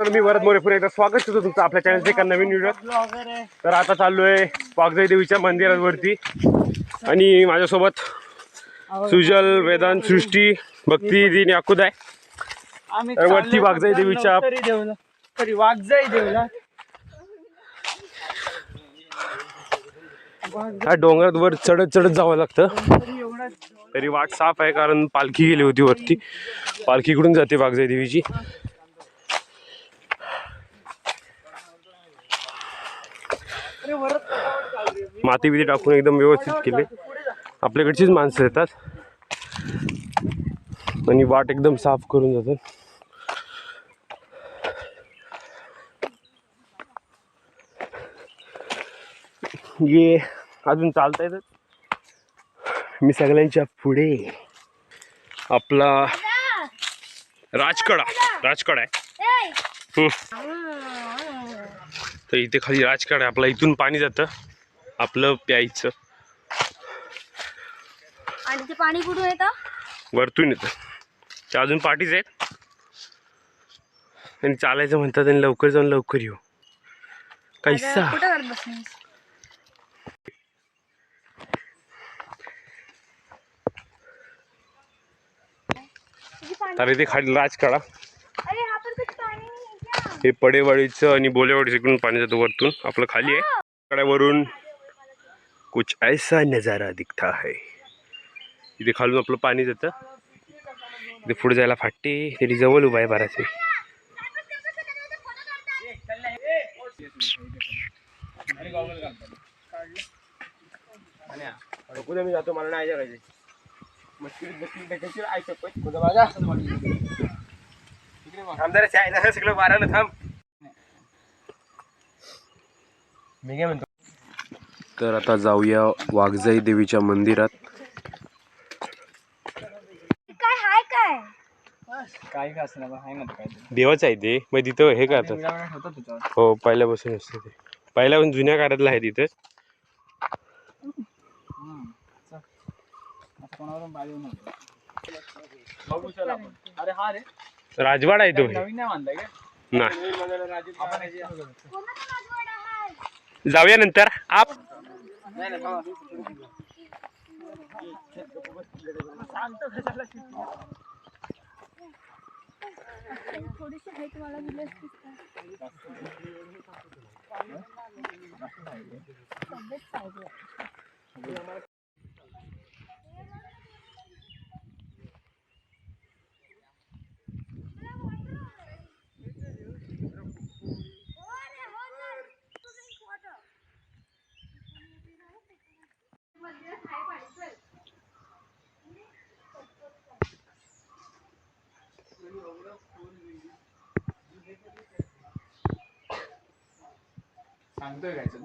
तर मी वरद मोरे पुढे एकदा स्वागत करतो तुमचं आपल्या चॅनलच्या एका नवीन व्हिडिओ तर आता चाललोय वाघजाई देवीच्या मंदिरावरती. आणि माझ्यासोबत सुजल वेदांत सृष्टी भक्ती दिन याकुद आहे. तर वरती वाघजाई देवीच्या- तरी वाघजाई देवला. ह्या डोंगरात वर चढत चढत जावं लागतं. तरी वाट साफ आहे कारण पालखी गेली होती वरती. पालखीकडून जाते वाघजाई देवीची अरे वरच पटापट चालू रे. माती बिती टाकून एकदम व्यवस्थित केले. आपल्याकडचीच माणसं येतात. आणि वाट एकदम साफ करून जातात. ये अजून चालता येतात. मी सगळ्यांच्या पुढे. आपला राजकडा राजकडा आहे. तर इथे खाली राजकाड आहे. आपला इथून पाणी जातं. आपलं प्यायचं. आणि ते पाणी कुठून येतं? वरतून येतं. ते अजून पाठीच आहेत. आणि चालायचं म्हणतात आणि लवकर जाऊन लवकर येऊ. पाणी तर इथे खाली राजकाडा अरे हा पण किती पाणी आहे, क्या? हे पडेवाडीचं आणि बोलेवाडीचं इकडून पाणी जातं वरतून आपलं खाली आहे कड्यावरून कुछ ऐसा नजारा दिखता है इथे खालून आपलं पाणी जातं इथे पुढे जायला फाटे तरी जवळ उभा आहे बराच कुठे मी जातो मला नाही करायचे सगळं थांब. मी काय म्हणतो? तर आता जाऊया वाघजाई देवीच्या मंदिरात. काय हाय काय? काय काय असं आहे ना काय देवाचं आहे ते. मग तिथं हे करतात होतं तुझ्यावर हो पहिल्यापासून असतं ते. पहिल्यापासून जुन्या काळातलं आहे असं कोणावरून बघू चल आपण. अरे हा रे. राजवाडा आहे तो हे. नवीन नाही बांधलाय का नाही कोणाचा राजवाडा हाय जाऊया नंतर आप सांगतोय काय चल.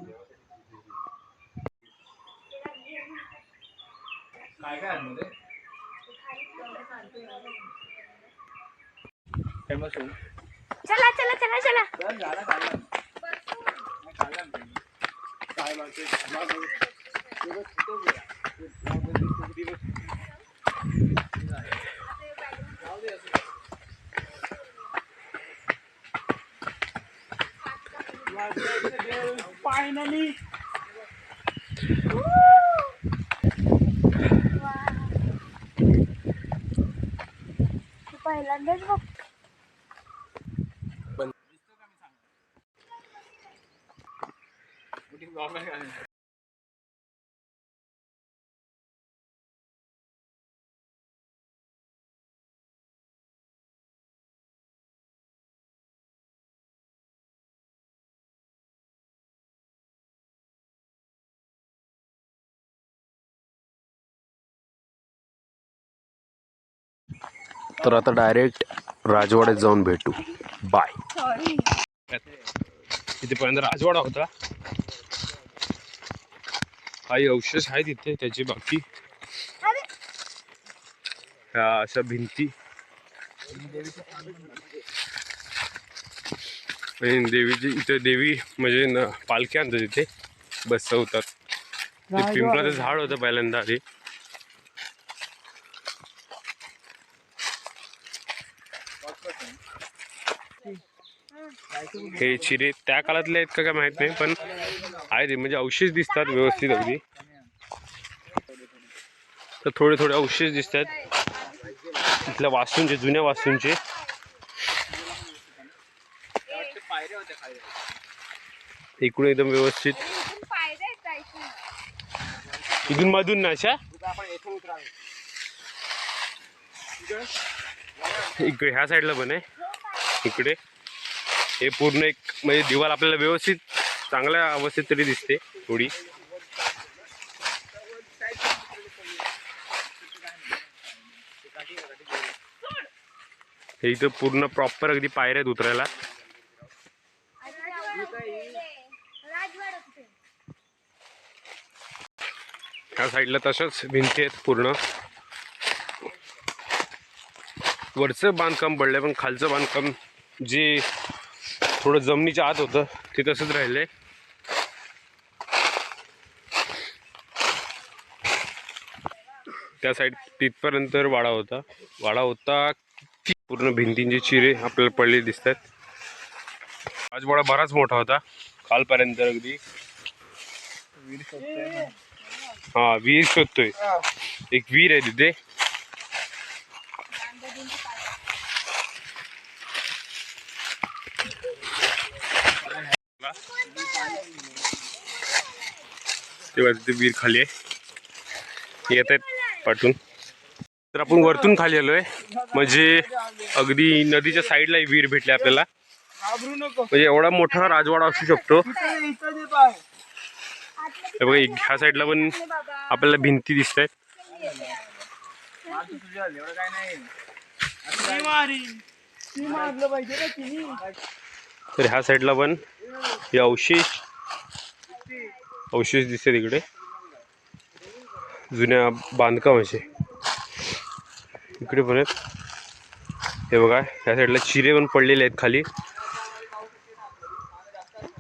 काय काय आतमध्ये फेमस होईल चला चला चला चला चल झाला खाल्ला नाही, खाल्ला ना. काय मागते? माग- दिवस कुठं गेला? फायनली पहिल्यांदाच बघ तर आता डायरेक्ट राजवाड्यात जाऊन भेटू. बाय सॉरी तिथेपर्यंत राजवाडा होता. काही अवशेष आहे तिथे त्याची बाकी. ह्या अशा भिंती. आणि देवीची इथे देवी म्हणजे न पालखी आणतात तिथे बसवतात. ते पिंपळाचं झाड होतं पहिल्यांदा आधी. हे चिरे त्या काळातले आहेत का काय माहीत नाही पण आहेत हे, म्हणजे अवशेष दिसतात व्यवस्थित अगदी. तर थोडे थोडे अवशेष दिसतात. तिथल्या वास्तूंचे जुन्या वास्तूंचे. इकडून एकदम व्यवस्थित. इथून मधून ना अशा? इकडे ह्या साईडला पण आहे. इकडे. हे पूर्ण एक म्हणजे दिवाल आपल्याला व्यवस्थित चांगल्या अवस्थेत तरी दिसते थोडी. हे इथं पूर्ण प्रॉपर अगदी पायऱ्यात आहेत उतरायला. ह्या साईडला तशाच भिंती आहेत पूर्ण. वरचं बांधकाम पडलं पण खालचं बांधकाम जे थोडं जमिनीच्या आत होतं. ते तसंच राहिलंय. त्या साईड तिथपर्यंत वाडा होता. वाडा होता पूर्ण भिंतींचे चिरे आपल्याला पडले दिसत आहेत राजवाडा बराच मोठा होता. कालपर्यंत अगदी. हा विहीर शोधतोय. एक विहीर आहे तिथे. तेव्हा तिथे विहीर खाली आहे. येत आहेत पाठून तर आपण वरतून खाली आलोय. म्हणजे अगदी नदीच्या साईडला विहीर भेटली आपल्याला. म्हणजे एवढा मोठा राजवाडा असू शकतो. बघा ह्या साईडला पण आपल्याला भिंती दिसत आहेत तर ह्या साईडला पण हे अवशेष. अवशेष दिसते तिकडे जुन्या बांधकामाचे इकडे पण आहेत. हे बघा ह्या साईडला चिरे पण पडलेले आहेत खाली.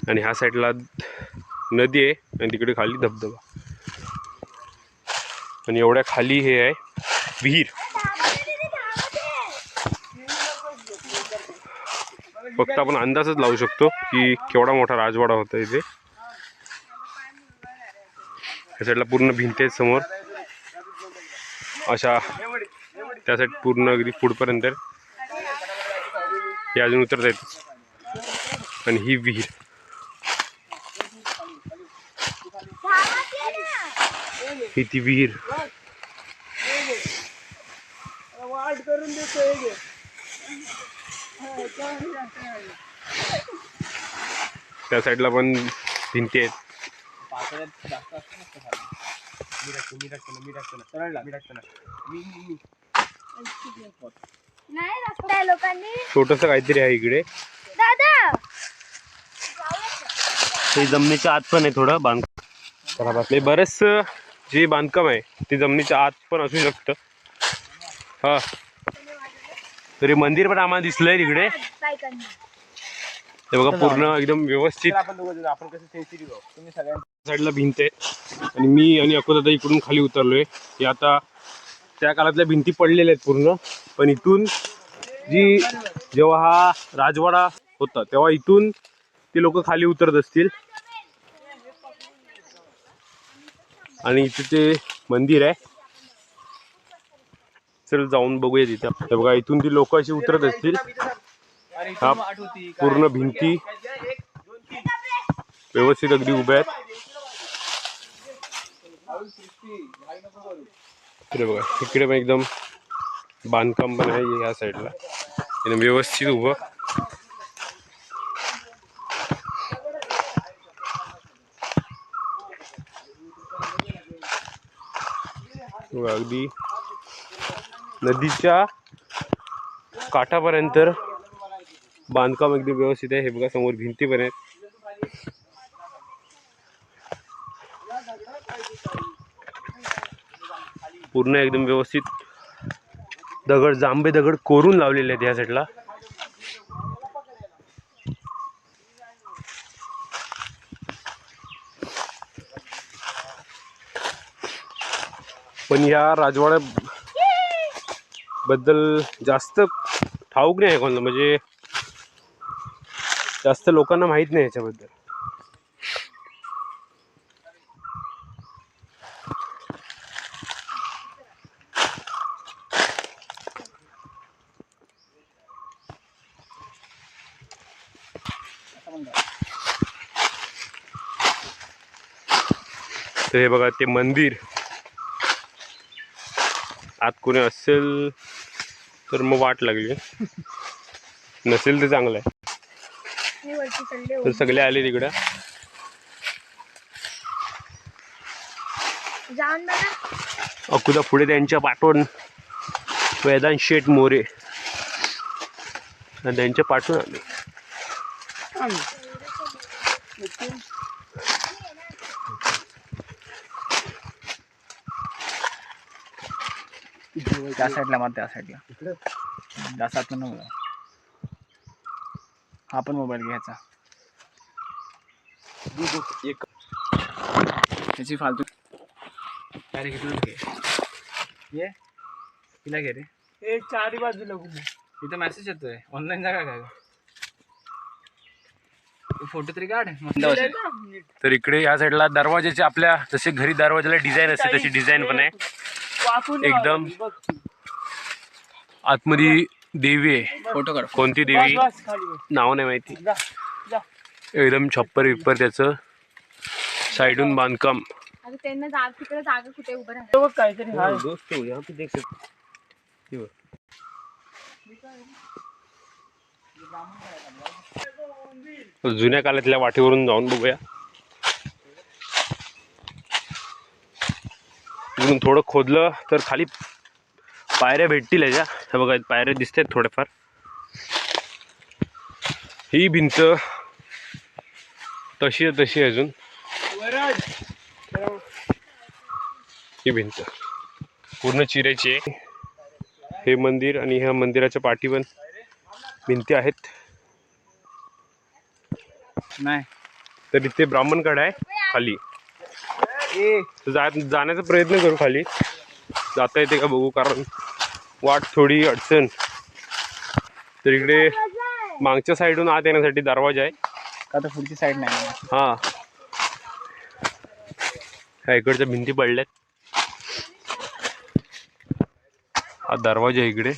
आणि ह्या साईडला नदी आहे आणि तिकडे खाली धबधबा. आणि एवढ्या खाली हे आहे विहीर. फक्त आपण अंदाजच लावू शकतो की केवढा मोठा राजवाडा होता इथे. या साईडला पूर्ण भिंती आहेत समोर. अशा त्या साईड पूर्ण अगदी पुढपर्यंत हे अजून उतरत आहेत आणि ही विहीर. ही ती विहीर वाट करून देतोय गे त्या साईडला पण भिंती आहेत. पातळ्यात जास्त असतं नसतं खाली. मी टाकतो मी टाकतो ना मी टाकतो ना सरळला मी टाकतो ना मी मी मी नाही रस्ता आहे लोकांनी. छोटंसं काहीतरी आहे इकडे. दादा! ते जमिनीच्या आत पण आहे थोडं बांधकाम आपले बरेच जे बांधकाम आहे ते जमिनीच्या आत पण असू शकतं. हा. तरी मंदिर पण आम्हाला दिसलंय तिकडे. ते बघा पूर्ण एकदम व्यवस्थित. आपण कसं सेन्सिटिव्ह तुम्ही साईडला भिंत आहे आणि मी आणि अकोदादा इकडून खाली उतरलोय. हे आता त्या काळातल्या भिंती पडलेल्या आहेत पूर्ण. पण इथून जी जेव्हा हा राजवाडा होता तेव्हा इथून ते लोक खाली उतरत असतील. आणि इथे ते मंदिर आहे. चल जाऊन बघूया तिथं. हे बघा इथून ती लोक अशी उतरत असतील. हा पूर्ण भिंती. व्यवस्थित अगदी उभ्या आहेत. हळू बघा इकडे पण एकदम बांधकाम पण आहे या साईडला. एकदम व्यवस्थित उभं. बघा, अगदी नदीच्या काठापर्यंत बांधकाम एकदम व्यवस्थित आहे. हे बघा समोर भिंती पण आहेत. पूर्ण एकदम व्यवस्थित दगड जांबे दगड कोरून लावलेले आहेत या साईडला पण या राजवाड्या बद्दल जास्त ठाऊक नाही आहे कोणाला. म्हणजे जास्त लोकांना माहीत नाही याच्याबद्दल. तर हे बघा ते मंदिर. आत कोणी असेल तर मग वाट लागली. नसेल तर चांगलं आहे. तर सगळे आले तिकडं. अकुदा पुढे त्यांच्या पाठवून. वेदांत शेठ मोरे. त्यांच्या पाठवून आले. त्या साईडला मार त्या साईडला जास्त आतून नको जाऊ. हा पण मोबाईल घ्यायचा. एक त्याची फालतू अरे घेतलं घे ये. तिला घे रे. चारी बाजूला इथं मेसेज येतोय. ऑनलाईन जागा काय? फोटो तरी काढ. तर इकडे या साईडला दरवाजाचे आपल्या जसे घरी दरवाजाला डिझाईन असते तशी डिझाईन पण आहे. एकदम बघ. आतमध्ये देवी आहे. फोटो काढ. कोणती देवी. नाव नाही माहिती. जा जा. एकदम छप्पर विप्पर त्याचं. साईडून बांधकाम. आता त्यांना जाग तिकडे जागा कुठे उभं राहत ते बघ काहीतरी हाय. जुन्या काळातल्या वाटेवरून जाऊन बघूया. इकडून थोडं खोदलं तर खाली पायऱ्या भेटतील याच्या हे बघा पायऱ्या दिसतात थोड्याफार. ही भिंत तशी आहे तशी अजून. ही भिंत. पूर्ण चिऱ्याची आहे. हे मंदिर आणि ह्या मंदिराच्या पाठी पण भिंती आहेत. नाही. तर इथे ब्राह्मणकडे आहे खाली. जाण्याचा प्रयत्न करू खाली. जाता येते का बघू कारण वाट थोडी अडचण. तर इकडे मागच्या साईडून आत येण्यासाठी दरवाजा आहे. का तर पुढची साईड नाही हा. ह्या इकडच्या भिंती पडल्यात. हा दरवाजा आहे इकडे.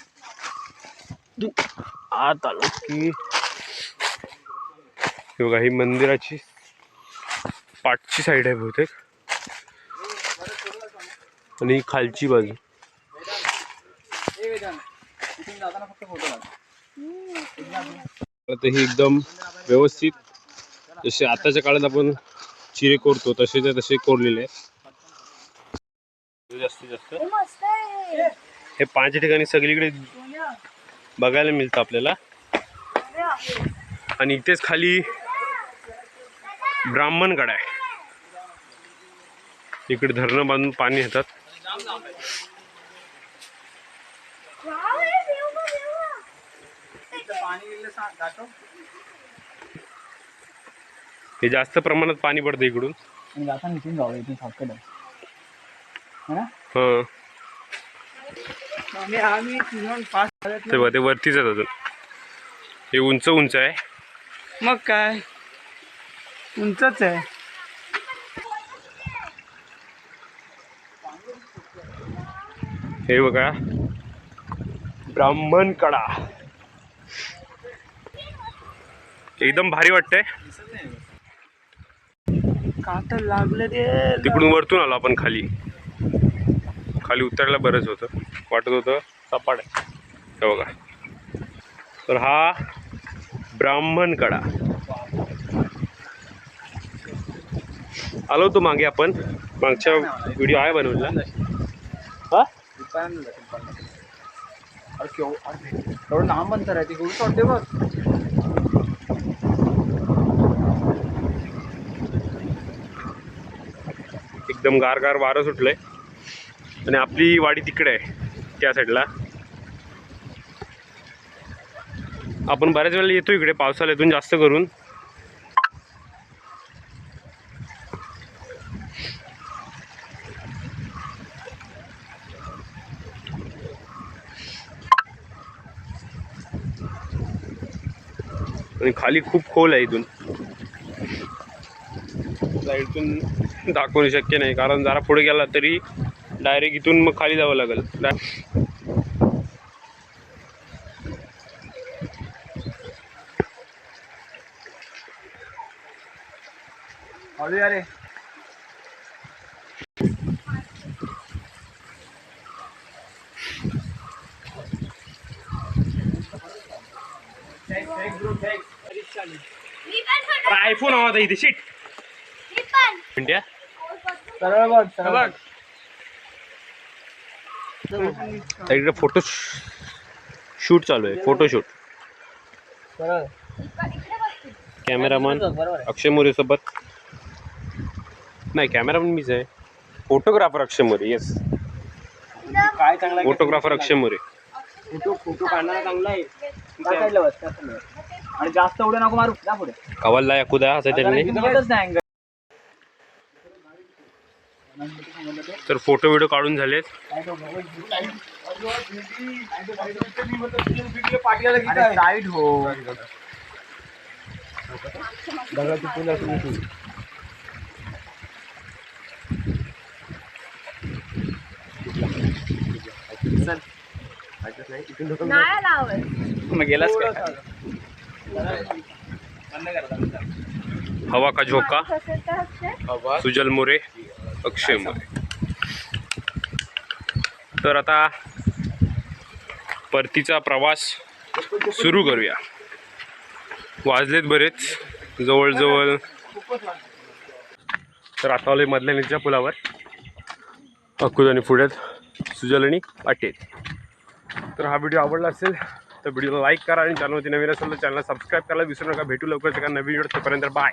आत आलो की. हे बघा ही मंदिराची पाठची साईड आहे बहुतेक. आणि ही खालची बाजू. आता ही एकदम व्यवस्थित जसे आताच्या काळात आपण चिरे कोरतो तसेच्या तसे कोरलेले आहेत. जास्तीत जास्त. हे पाच ठिकाणी सगळीकडे बघायला मिळतं आपल्याला. आणि इथेच खाली ब्राह्मणकडा आहे. इकडे धरणं बांधून पाणी येतात. हे हे जास्त प्रमाणात पाणी पडतं इकडून. आणि जाताना इथून जाऊ इथून शॉर्टकट आहे. है हां. आम्ही ते अजून. हे उंच उंच आहे. मग काय? उंचच आहे. हे बघा. ब्राह्मणकडा एकदम भारी वाटतंय. का तर लागलं रे. तिकडून वरतून आलो आपण खाली. खाली उतरायला बरंच होतं. वाटत होतं सपाट आहे. हे बघा. तर हा ब्राह्मणकडा आलो होतो मागे आपण. मागच्या व्हिडिओ आहे बनवला हा? लांब अंतर आहे ती सोडते बघ. एकदम गार गार वारं सुटलंय. आणि आपली वाडी तिकडे आहे त्या साईडला आपण बऱ्याच वेळेला येतो इकडे पावसाळ्यातून जास्त करून. आणि खाली खूप खोल आहे इथून. इथून दाखवणे शक्य नाही कारण जरा पुढे गेला तरी डायरेक्ट इथून मग खाली जावं लागेल. मी पण आयफोन हवा होता इथे शिट. इंडिया सरळ बघ सरळ बघ. इकडे फोटो शूट चालू आहे फोटोशूट सरळ. इकडे बसते कॅमेरामन. अक्षय मोरे सोबत. नाही कॅमेरामन मीच आहे. फोटोग्राफर अक्षय मोरे येस काय चांगला? Photographer Akshay More. Photo photo काढणारा चांगला आहे. आणि जास्त उड्या नको मारू. जा पुढे. कवालला याकुदा असं त्यांनी. तर फोटो व्हिडिओ काढून झालेत. साईड हो. मग गेलास काय? हवा का झोका? सुजल मोरे अक्षय मोरे. तर आता परतीचा प्रवास सुरू करूया. वाजलेत बरेच जवळजवळ. तर आता मधल्या नदीच्या पुलावर. अकुद आणि पुढ्यात सुजल आणि पाटील तर हा व्हिडिओ आवडला असेल तर व्हिडिओला लाईक करा आणि चॅनलवरती नवीन असेल तर चॅनलला सबस्क्राईब करायला विसरू नका. भेटू लवकरच एका नवीन व्हिडिओ तोपर्यंत बाय.